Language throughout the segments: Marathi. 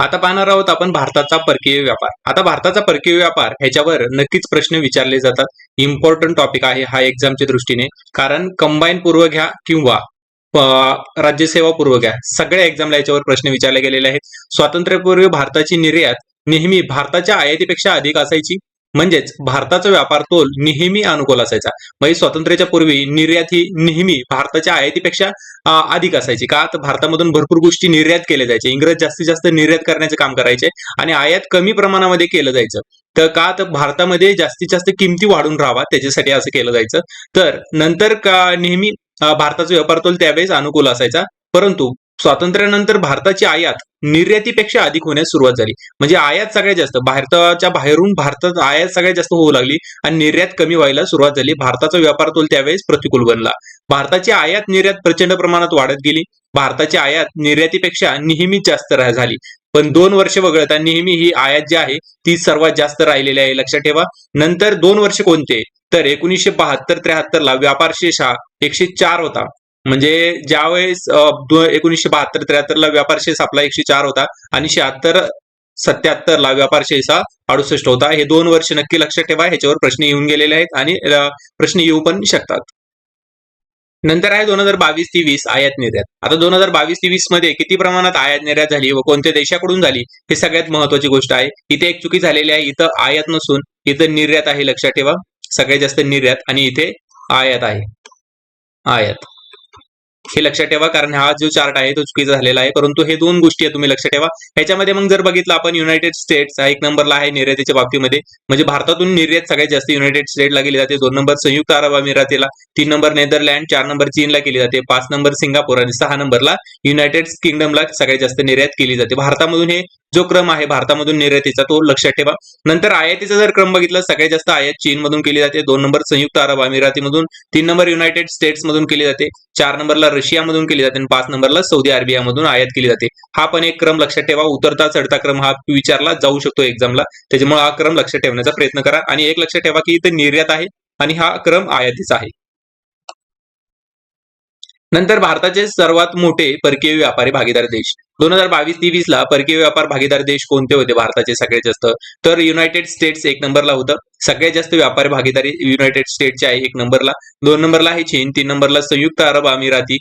आता पाहणार आहोत आपण भारताचा परकीय व्यापार. आता भारताचा परकीय व्यापार ह्याच्यावर नक्कीच प्रश्न विचारले जातात. इम्पॉर्टंट टॉपिक आहे हा एक्झामच्या दृष्टीने. कारण कंबाईन पूर्व घ्या किंवा राज्यसेवा पूर्व घ्या. सगळ्या एक्झामला याच्यावर प्रश्न विचारले गेलेले आहेत. स्वातंत्र्यपूर्वी भारताची निर्यात नेहमी भारताच्या आयातीपेक्षा अधिक असायची. म्हणजेच भारताचा व्यापार तोल नेहमी अनुकूल असायचा. म्हणजे स्वातंत्र्याच्या पूर्वी निर्यात ही नेहमी भारताच्या आयातीपेक्षा अधिक असायची. का? तर भारतामधून भरपूर गोष्टी निर्यात केल्या जायच्या. इंग्रज जास्तीत जास्त निर्यात करण्याचे काम करायचे आणि आयात कमी प्रमाणामध्ये केलं जायचं. तर का? तर भारतामध्ये जास्तीत जास्त किमती वाढून राहावा त्याच्यासाठी असं केलं जायचं. तर नंतर का नेहमी भारताचा व्यापार तोल त्यावेळेस अनुकूल असायचा. परंतु स्वातंत्र्यानंतर भारताची आयात निर्यातीपेक्षा अधिक होण्यास सुरुवात झाली. म्हणजे आयात सगळ्यात जास्त. भारताच्या बाहेरून भारतात आयात सगळ्यात जास्त होऊ लागली आणि निर्यात कमी व्हायला सुरुवात झाली. भारताचा व्यापार तोल त्यावेळेस प्रतिकूल बनला. भारताची आयात निर्यात प्रचंड प्रमाणात वाढत गेली. भारताची आयात निर्यातीपेक्षा नेहमीच जास्त झाली. पण दोन वर्ष वगळता नेहमी ही आयात जी आहे ती सर्वात जास्त राहिलेली आहे. लक्षात ठेवा. नंतर दोन वर्ष कोणते? तर एकोणीसशे बहात्तर त्र्याहत्तर ला व्यापार शेष हा एकशे चार होता. म्हणजे ज्यावेळेस अ, एकोणीसशे बहात्तर त्र्याहत्तर ला व्यापार शेष आपला एकशे चार होता आणि शहात्तर सत्याहत्तर ला व्यापार शेष हा अडुसष्ट होता. हे दोन वर्ष नक्की लक्षात ठेवा ह्याच्यावर प्रश्न येऊन गेलेले आहेत आणि प्रश्न येऊ पण शकतात. नंतर आहे दोन हजार बावीस तेवीस आयात निर्यात. आता दोन हजार बावीस तेवीसमध्ये किती प्रमाणात आयात निर्यात झाली व कोणत्या देशाकडून झाली हे सगळ्यात महत्वाची गोष्ट आहे. इथे एक चुकी झालेली आहे इथं आयात नसून इथं निर्यात आहे लक्षात ठेवा. सगळ्यात जास्त निर्यात आणि इथे आयात आहे. आयात. हे लक्षात ठेवा कारण हा जो चार्ट आहे तो चुकीचा झालेला आहे. परंतु हे दोन गोष्टी आहे तुम्ही लक्षात ठेवा. ह्याच्यामध्ये मग जर बघितलं आपण युनायटेड स्टेट्स हा एक नंबरला आहे निर्यातीच्या बाबतीमध्ये. म्हणजे भारतातून निर्यात सगळ्यात जास्त युनायटेड स्टेटला केली जाते. दोन नंबर संयुक्त अरब अमिरातीला तीन नंबर नेदरलँड चार नंबर चीनला केली जाते. पाच नंबर सिंगापूर आणि सहा नंबरला युनायटेड किंगडमला सगळ्यात जास्त निर्यात केली जाते. भारतामधून हे जो क्रम आहे भारतामधून निर्यातीचा तो लक्षात ठेवा. नंतर आयातीचा जर क्रम बघितला सगळ्यात जास्त आयात चीनमधून केली जाते. दोन नंबर संयुक्त अरब अमिरातीमधून तीन नंबर युनायटेड स्टेट्समधून केली जाते. चार नंबरला रशियामधून केली जाते आणि पाच नंबरला सौदी अरेबियामधून आयात केली जाते. हा पण एक क्रम लक्षात ठेवा. उतरता चढता क्रम हा विचारला जाऊ शकतो एक्झामला. त्याच्यामुळे हा क्रम लक्षात ठेवण्याचा प्रयत्न करा. आणि एक लक्षात ठेवा की इथे निर्यात आहे आणि हा क्रम आयातीचा आहे. नंतर भारताचे सर्वात मोठे परकीय व्यापारी भागीदार देश. दोन हजार बावीस तेवीस ला परकीय व्यापार भागीदार देश कोणते होते? भारताचे सगळ्यात जास्त. तर युनायटेड स्टेट्स एक नंबरला होतं. सगळ्यात जास्त व्यापारी भागीदारी युनायटेड स्टेटचे आहे एक नंबरला. दोन नंबरला आहे चीन तीन नंबरला संयुक्त अरब अमिराती.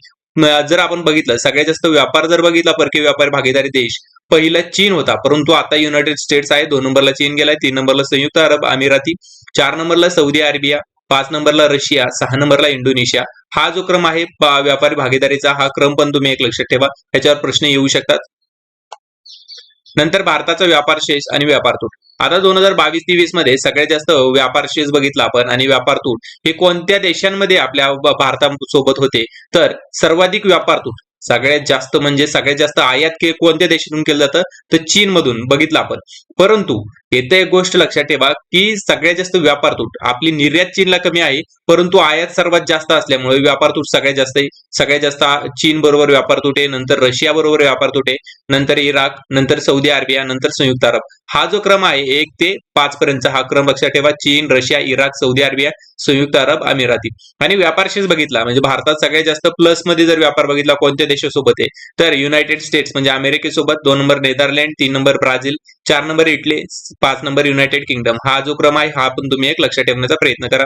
जर आपण बघितलं सगळ्यात जास्त व्यापार जर बघितला परकीय व्यापारी भागीदारी देश पहिला चीन होता. परंतु आता युनायटेड स्टेट्स आहे. दोन नंबरला चीन गेलाय तीन नंबरला संयुक्त अरब अमिराती चार नंबरला सौदी अरेबिया पाच नंबरला रशिया सहा नंबरला इंडोनेशिया. हा जो क्रम आहे व्यापारी भागीदारीचा हा क्रम पण तुम्ही एक लक्षात ठेवा. ह्याच्यावर प्रश्न येऊ शकतात. नंतर भारताचा व्यापार शेष आणि व्यापार तूट. आता दोन हजार बावीस तेवीसमध्ये सगळ्यात जास्त व्यापार शेष बघितला आपण आणि व्यापार तूट हे कोणत्या देशांमध्ये आपल्या भारतासोबत होते? तर सर्वाधिक व्यापार तूट. सगळ्यात जास्त म्हणजे सगळ्यात जास्त आयात के कोणत्या देशातून केलं जातं? तर चीन मधून बघितलं आपण. परंतु येथे एक गोष्ट लक्षात ठेवा की सगळ्यात जास्त व्यापार तूट. आपली निर्यात चीनला कमी आहे परंतु आयात सर्वात जास्त असल्यामुळे व्यापार तूट सगळ्यात जास्त आहे. सगळ्यात जास्त चीन बरोबर व्यापार तुटे नंतर रशिया बरोबर व्यापार तुटे नंतर इराक नंतर सौदी अरेबिया नंतर संयुक्त अरब. हा जो क्रम आहे एक ते पाच पर्यंतचा हा क्रम लक्षात ठेवा. चीन रशिया इराक सौदी अरेबिया संयुक्त अरब अमिराती. आणि व्यापारशीच बघितला म्हणजे भारतात सगळ्यात जास्त प्लसमध्ये जर व्यापार बघितला कोणत्या देशासोबत आहे? तर युनायटेड स्टेट्स म्हणजे अमेरिकेसोबत दोन नंबर नेदरलँड तीन नंबर ब्राझील चार नंबर इटली पाच नंबर युनायटेड किंगडम. हा जो क्रम आहे हा पण तुम्ही एक लक्षात ठेवण्याचा प्रयत्न करा.